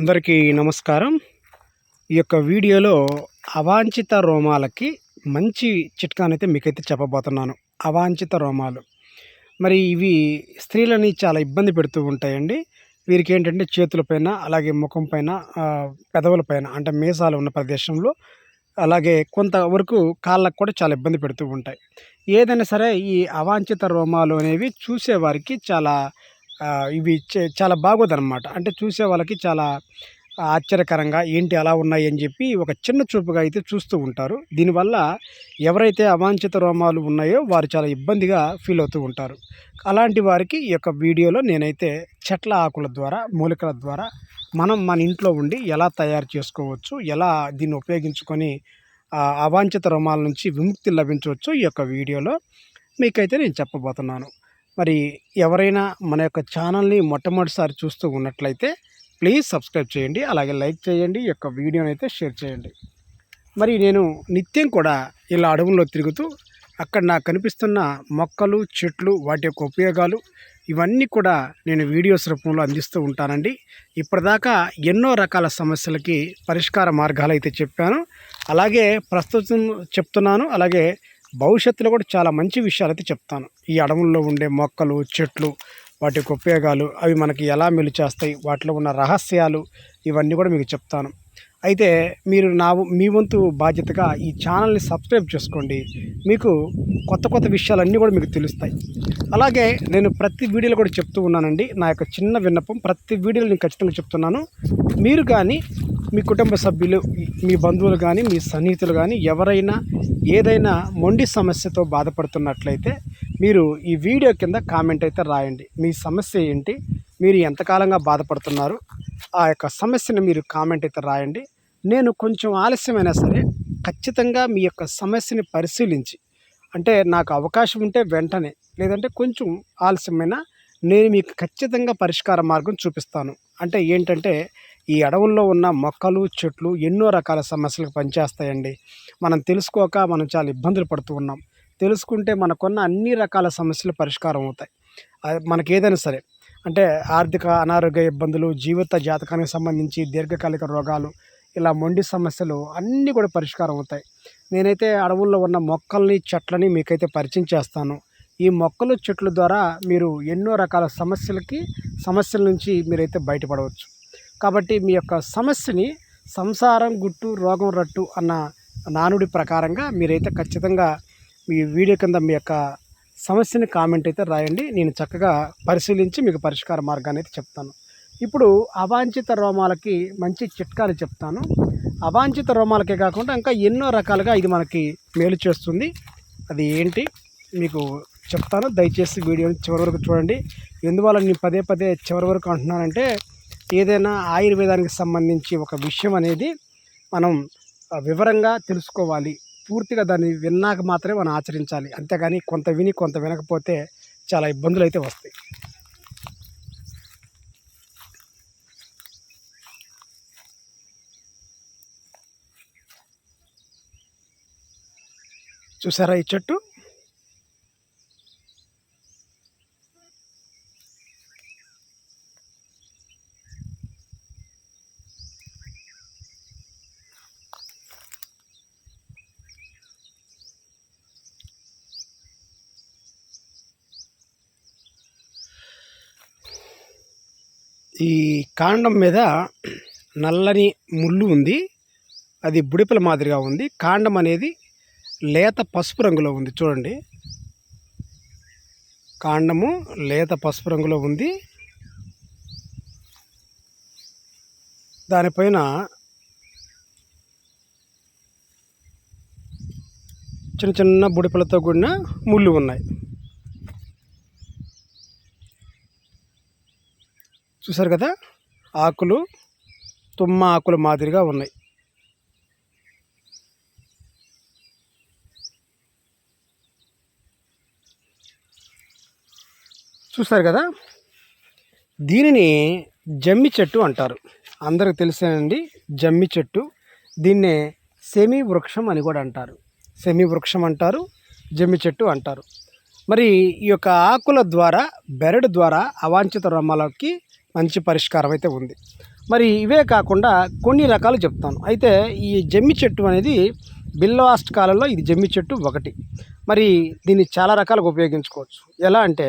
అందరికీ నమస్కారం. ఈ యొక్క వీడియోలో అవాంఛిత రోమాలకి మంచి చిట్కానైతే మీకైతే చెప్పబోతున్నాను. అవాంఛిత రోమాలు. మరి ఇవి స్త్రీలని చాలా ఇబ్బంది పెడుతూ ఉంటాయండి. వీరికి ఏంటంటే చేతులపైన అలాగే ముఖం పైన ఆ, పెదవుల పైన అంటే మీసాలు ఉన్న ప్రదేశంలో అలాగే కొంతవరకు కాళ్ళకు కూడా చాలా ఇబ్బంది పెడుతూ ఉంటాయి. ఏదైనా సరే ఈ అవాంఛిత రోమాలు అనేవి చూసేవారికి చాలా ఇవి చే- చాలా బాగోదన్నమాట. అంటే చూసే వాళ్ళకి చాలా ఆశ్చర్యకరంగా ఏంటి అలా ఉన్నాయి అని చెప్పి ఒక చిన్న చూపుగా అయితే చూస్తూ ఉంటారు. దీనివల్ల ఎవరైతే అవాంఛిత రోమాలు ఉన్నాయో వారు చాలా ఇబ్బందిగా ఫీల్ అవుతూ ఉంటారు. అలాంటి వారికి ఈ యొక్క వీడియోలో నేనైతే చెట్ల ఆకుల ద్వారా మూలికల ద్వారా మనం మన ఇంట్లో ఉండి ఎలా తయారు చేసుకోవచ్చు ఎలా దీన్ని ఉపయోగించుకొని అవాంఛిత రోమాల నుంచి విముక్తి లభించవచ్చు ఈ యొక్క వీడియోలో మీకైతే నేను చెప్పబోతున్నాను. మరి ఎవరైనా మన యొక్క ఛానల్ని మొట్టమొదటిసారి చూస్తూ ఉన్నట్లయితే ప్లీజ్ సబ్స్క్రైబ్ చేయండి అలాగే లైక్ చేయండి ఈ యొక్క వీడియోని అయితే షేర్ చేయండి. మరి నేను నిత్యం కూడా ఇలా అడవుల్లో తిరుగుతూ అక్కడ నాకు కనిపిస్తున్న మొక్కలు చెట్లు వాటి యొక్క ఉపయోగాలు ఇవన్నీ కూడా నేను వీడియోస్ రూపంలో అందిస్తూ ఉంటానండి. ఇప్పటిదాకా ఎన్నో రకాల సమస్యలకి పరిష్కార మార్గాలు అయితే చెప్పాను. అలాగే ప్రస్తుతం చెప్తున్నాను అలాగే భవిష్యత్తులో కూడా చాలా మంచి విషయాలు అయితే చెప్తాను. ఈ అడవుల్లో ఉండే మొక్కలు చెట్లు వాటి యొక్క ఉపయోగాలు అవి మనకి ఎలా మెలు చేస్తాయి వాటిలో ఉన్న రహస్యాలు ఇవన్నీ కూడా మీకు చెప్తాను. అయితే మీరు నా మీ వంతు బాధ్యతగా ఈ ఛానల్ని సబ్స్క్రైబ్ చేసుకోండి. మీకు కొత్త కొత్త విషయాలన్నీ కూడా మీకు తెలుస్తాయి. అలాగే నేను ప్రతి వీడియోలో కూడా చెప్తూ ఉన్నానండి. నా యొక్క చిన్న విన్నపం ప్రతి వీడియోలో నేను ఖచ్చితంగా చెప్తున్నాను. మీరు కానీ మీ కుటుంబ సభ్యులు మీ బంధువులు కానీ మీ సన్నిహితులు కానీ ఎవరైనా ఏదైనా మొండి సమస్యతో బాధపడుతున్నట్లయితే మీరు ఈ వీడియో కింద కామెంట్ అయితే రాయండి. మీ సమస్య ఏంటి? మీరు ఎంతకాలంగా బాధపడుతున్నారు? ఆ యొక్క సమస్యను మీరు కామెంట్ అయితే రాయండి. నేను కొంచెం ఆలస్యమైనా సరే ఖచ్చితంగా మీ యొక్క సమస్యని పరిశీలించి అంటే నాకు అవకాశం ఉంటే వెంటనే లేదంటే కొంచెం ఆలస్యమైనా నేను మీకు ఖచ్చితంగా పరిష్కార మార్గం చూపిస్తాను. అంటే ఏంటంటే ఈ అడవుల్లో ఉన్న మొక్కలు చెట్లు ఎన్నో రకాల సమస్యలకు పనిచేస్తాయండి. మనం తెలుసుకోక మనం చాలా ఇబ్బందులు పడుతూ ఉన్నాం. తెలుసుకుంటే మనకున్న అన్ని రకాల సమస్యలు పరిష్కారం అవుతాయి. అది మనకి ఏదైనా సరే అంటే ఆర్థిక అనారోగ్య ఇబ్బందులు జీవిత జాతకానికి సంబంధించి దీర్ఘకాలిక రోగాలు ఇలా మొండి సమస్యలు అన్నీ కూడా పరిష్కారం అవుతాయి. నేనైతే అడవుల్లో ఉన్న మొక్కల్ని చెట్లని మీకైతే పరిచయం చేస్తాను. ఈ మొక్కలు చెట్ల ద్వారా మీరు ఎన్నో రకాల సమస్యలకి సమస్యల నుంచి మీరైతే బయటపడవచ్చు. కాబట్టి మీ యొక్క సమస్యని సంసారం గుట్టు రోగం రట్టు అన్న నానుడి ప్రకారంగా మీరైతే ఖచ్చితంగా మీ వీడియో కింద మీ యొక్క సమస్యని కామెంట్ అయితే రాయండి. నేను చక్కగా పరిశీలించి మీకు పరిష్కార మార్గాన్ని అయితే చెప్తాను. ఇప్పుడు అవాంఛిత రోమాలకి మంచి చిట్కాలు చెప్తాను. అవాంఛిత రోమాలకే కాకుండా ఇంకా ఎన్నో రకాలుగా ఇది మనకి మేలు చేస్తుంది. అది ఏంటి? మీకు చెప్తాను. దయచేసి వీడియోని చివరి వరకు చూడండి. ఎందువల్ల నేను పదే పదే చివరి వరకు అంటున్నానంటే ఏదైనా ఆయుర్వేదానికి సంబంధించి ఒక విషయం అనేది మనం వివరంగా తెలుసుకోవాలి. పూర్తిగా దాన్ని విన్నాక మాత్రమే మనం ఆచరించాలి. అంతేగాని కొంత విని కొంత వినకపోతే చాలా ఇబ్బందులు అయితే వస్తాయి. చూసారా ఈ చెట్టు? ఈ కాండం మీద నల్లని ముళ్ళు ఉంది. అది బుడిపల మాదిరిగా ఉంది. కాండం అనేది లేత పసుపు రంగులో ఉంది. చూడండి. కాండము లేత పసుపు రంగులో ఉంది. దానిపైన చిన్న చిన్న బుడిపలతో కూడిన ముళ్ళు ఉన్నాయి. చూసారు కదా? ఆకులు తుమ్మ ఆకుల మాదిరిగా ఉన్నాయి. చూస్తారు కదా? దీనిని జమ్మి చెట్టు అంటారు. అందరికి తెలిసేనండి జమ్మి చెట్టు. దీన్నే సెమి వృక్షం అని కూడా అంటారు. సెమి వృక్షం అంటారు జమ్మి చెట్టు అంటారు. మరి ఈ యొక్క ఆకుల ద్వారా బెరడు ద్వారా అవాంఛిత రొమ్మలకి మంచి పరిష్కారం అయితే ఉంది. మరి ఇవే కాకుండా కొన్ని రకాలు చెప్తాను. అయితే ఈ జమ్మి చెట్టు అనేది బిల్లవాస్ట్ కాలంలో ఇది జమ్మి చెట్టు ఒకటి. మరి దీన్ని చాలా రకాలుగా ఉపయోగించుకోవచ్చు. ఎలా అంటే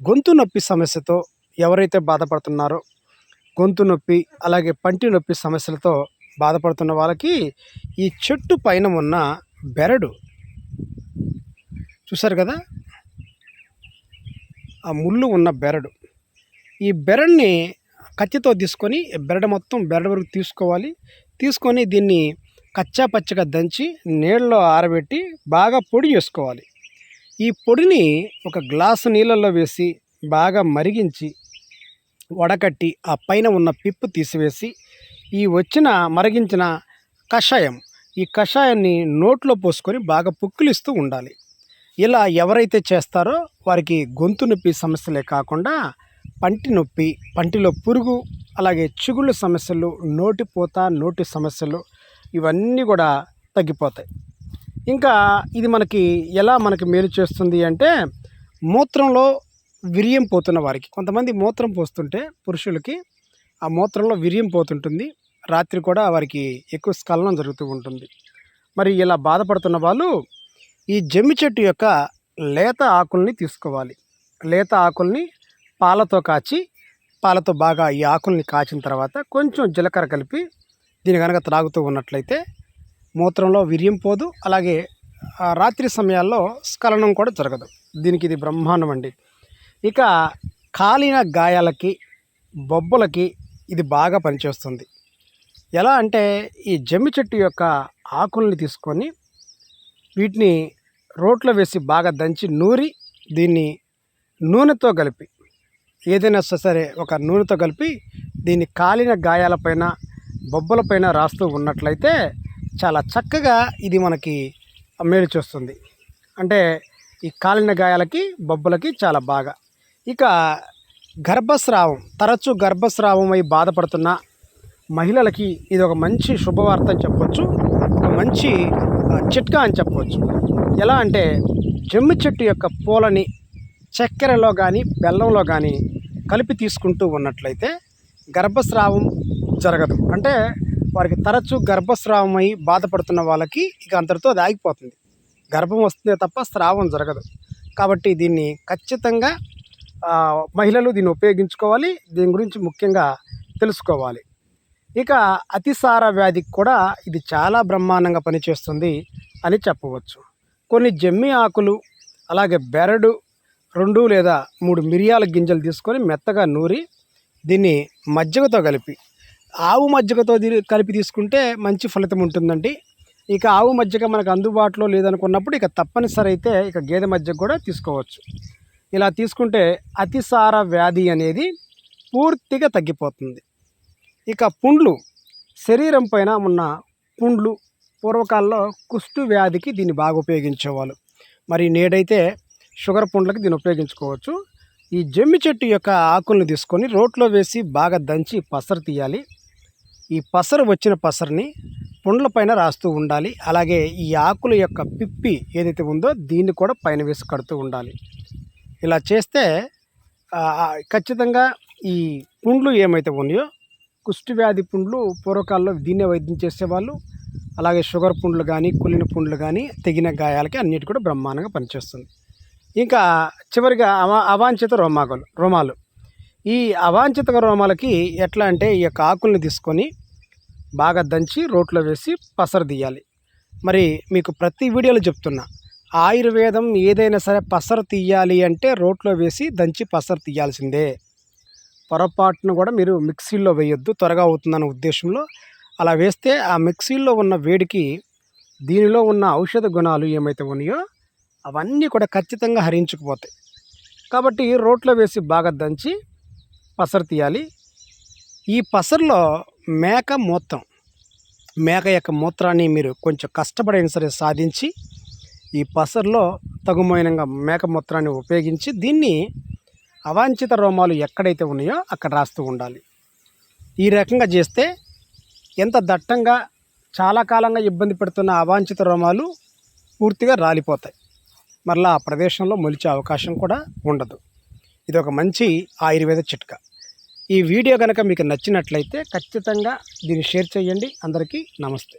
గొంతు నొప్పి సమస్యతో ఎవరైతే బాధపడుతున్నారో గొంతు నొప్పి అలాగే పంటి నొప్పి సమస్యలతో బాధపడుతున్న వాళ్ళకి ఈ చెట్టు పైన ఉన్న బెరడు చూసారు కదా? ఆ ముళ్ళు ఉన్న బెరడు. ఈ బెరడ్ని కత్తితో తీసుకొని బెరడు మొత్తం బెరడు వరకు తీసుకోవాలి. తీసుకొని దీన్ని కచ్చా పచ్చగా దంచి నీళ్ళలో ఆరబెట్టి బాగా పొడి చేసుకోవాలి. ఈ పొడిని ఒక గ్లాసు నీళ్ళల్లో వేసి బాగా మరిగించి వడకట్టి ఆ పైన ఉన్న పిప్పు తీసివేసి ఈ వచ్చిన మరిగించిన కషాయం ఈ కషాయాన్ని నోట్లో పోసుకొని బాగా పుక్కిలిస్తూ ఉండాలి. ఇలా ఎవరైతే చేస్తారో వారికి గొంతు నొప్పి సమస్యలే కాకుండా పంటి నొప్పి పంటిలో పురుగు అలాగే చిగుళ్ళ సమస్యలు నోటిపోత నోటి సమస్యలు ఇవన్నీ కూడా తగ్గిపోతాయి. ఇంకా ఇది మనకి ఎలా మనకి మేలు చేస్తుంది అంటే మూత్రంలో విరియం పోతున్న వారికి కొంతమంది మూత్రం పోస్తుంటే పురుషులకి ఆ మూత్రంలో విరియం పోతుంటుంది. రాత్రి కూడా వారికి ఎక్కువ స్ఖలనం జరుగుతూ ఉంటుంది. మరి ఇలా బాధపడుతున్న వాళ్ళు ఈ జమ్మి చెట్టు యొక్క లేత ఆకుల్ని తీసుకోవాలి. లేత ఆకుల్ని పాలతో కాచి పాలతో బాగా ఈ ఆకుల్ని కాచిన తర్వాత కొంచెం జీలకర్ర కలిపి దీని కనుక త్రాగుతూ ఉన్నట్లయితే మూత్రంలో విరియం పోదు. అలాగే రాత్రి సమయాల్లో స్ఖలనం కూడా జరగదు. దీనికి ఇది బ్రహ్మాండం అండి. ఇక కాలిన గాయాలకి బొబ్బలకి ఇది బాగా పనిచేస్తుంది. ఎలా అంటే ఈ జమ్మి చెట్టు యొక్క ఆకుల్ని తీసుకొని వీటిని రోట్లో వేసి బాగా దంచి నూరి దీన్ని నూనెతో కలిపి ఏదైనా సరే ఒక నూనెతో కలిపి దీన్ని కాలిన గాయాలపైన బొబ్బలపైన రాస్తూ ఉన్నట్లయితే చాలా చక్కగా ఇది మనకి మేలు చేస్తుంది. అంటే ఈ కాలిన గాయాలకి బొబ్బలకి చాలా బాగా. ఇక గర్భస్రావం తరచూ గర్భస్రావం అయి బాధపడుతున్న మహిళలకి ఇది ఒక మంచి శుభవార్త అని చెప్పవచ్చు ఒక మంచి చిట్కా అని చెప్పవచ్చు ఎలా అంటే జమ్మి చెట్టు యొక్క పూలని చక్కెరలో కానీ బెల్లంలో కానీ కలిపి తీసుకుంటూ ఉన్నట్లయితే గర్భస్రావం జరగదు. అంటే వారికి తరచూ గర్భస్రావం అయి బాధపడుతున్న వాళ్ళకి ఇక అంతటితో అది ఆగిపోతుంది. గర్భం వస్తుందే తప్ప స్రావం జరగదు. కాబట్టి దీన్ని ఖచ్చితంగా మహిళలు దీన్ని ఉపయోగించుకోవాలి. దీని గురించి ముఖ్యంగా తెలుసుకోవాలి. ఇక అతిసార వ్యాధికి కూడా ఇది చాలా బ్రహ్మాండంగా పనిచేస్తుంది అని చెప్పవచ్చు. కొన్ని జమ్మి ఆకులు అలాగే బెరడు రెండు లేదా మూడు మిరియాల గింజలు తీసుకొని మెత్తగా నూరి దీన్ని మజ్జిగతో కలిపి ఆవు మజ్జిగతో కలిపి తీసుకుంటే మంచి ఫలితం ఉంటుందండి. ఇక ఆవు మజ్జిగ మనకు అందుబాటులో లేదనుకున్నప్పుడు ఇక తప్పనిసరి అయితే ఇక గేదె మజ్జిగ కూడా తీసుకోవచ్చు. ఇలా తీసుకుంటే అతిసార వ్యాధి అనేది పూర్తిగా తగ్గిపోతుంది. ఇక పుండ్లు శరీరం పైన ఉన్న పుండ్లు పూర్వకాలంలో కుష్టు వ్యాధికి దీన్ని బాగా ఉపయోగించేవాళ్ళు. మరి నేడైతే షుగర్ పుండ్లకి దీన్ని ఉపయోగించుకోవచ్చు. ఈ జమ్మి చెట్టు యొక్క ఆకుల్ని తీసుకొని రోట్లో వేసి బాగా దంచి పసరు తీయాలి. ఈ పసరు వచ్చిన పసరుని పుండ్ల పైన రాస్తూ ఉండాలి. అలాగే ఈ ఆకుల యొక్క పిప్పి ఏదైతే ఉందో దీన్ని కూడా పైన వేసి కడుతూ ఉండాలి. ఇలా చేస్తే ఖచ్చితంగా ఈ పుండ్లు ఏమైతే ఉన్నాయో కుష్టి వ్యాధి పుండ్లు పూర్వకాలంలో దీన్నే వైద్యం చేసేవాళ్ళు. అలాగే షుగర్ పుండ్లు కానీ కులిన పుండ్లు కానీ తెగిన గాయాలకి అన్నిటి కూడా బ్రహ్మాండంగా పనిచేస్తుంది. ఇంకా చివరిగా అవా అవాంఛిత రోమాకులు రోమాలు. ఈ అవాంఛిత రోమాలకి ఎట్లా అంటే ఈ యొక్క ఆకుల్ని తీసుకొని బాగా దంచి రోట్లో వేసి పసరు తీయాలి. మరి మీకు ప్రతి వీడియోలో చెప్తున్నా ఆయుర్వేదం ఏదైనా సరే పసరు తీయాలి అంటే రోట్లో వేసి దంచి పసరు తీయాల్సిందే. పొరపాటును కూడా మీరు మిక్సీలో వేయొద్దు త్వరగా అవుతుందన్న ఉద్దేశంలో. అలా వేస్తే ఆ మిక్సీలో ఉన్న వేడికి దీనిలో ఉన్న ఔషధ గుణాలు ఏమైతే ఉన్నాయో అవన్నీ కూడా ఖచ్చితంగా హరించుకుపోతాయి. కాబట్టి రోట్లో వేసి బాగా దంచి పసరు తీయాలి. ఈ పసరులో మేక మూత్రం మేక యొక్క మూత్రాన్ని మీరు కొంచెం కష్టపడైనా సరే సాధించి ఈ పసరులో తగుమైనంగా మేక మూత్రాన్ని ఉపయోగించి దీన్ని అవాంఛిత రోమాలు ఎక్కడైతే ఉన్నాయో అక్కడ రాస్తూ ఉండాలి. ఈ రకంగా చేస్తే ఎంత దట్టంగా చాలా కాలంగా ఇబ్బంది పెడుతున్న అవాంఛిత రోమాలు పూర్తిగా రాలిపోతాయి. మరలా ఆ ప్రదేశంలో మొలిచే అవకాశం కూడా ఉండదు. ఇది ఒక మంచి ఆయుర్వేద చిట్కా. ఈ వీడియో కనుక మీకు నచ్చినట్లయితే ఖచ్చితంగా దీన్ని షేర్ చేయండి. అందరికీ నమస్తే.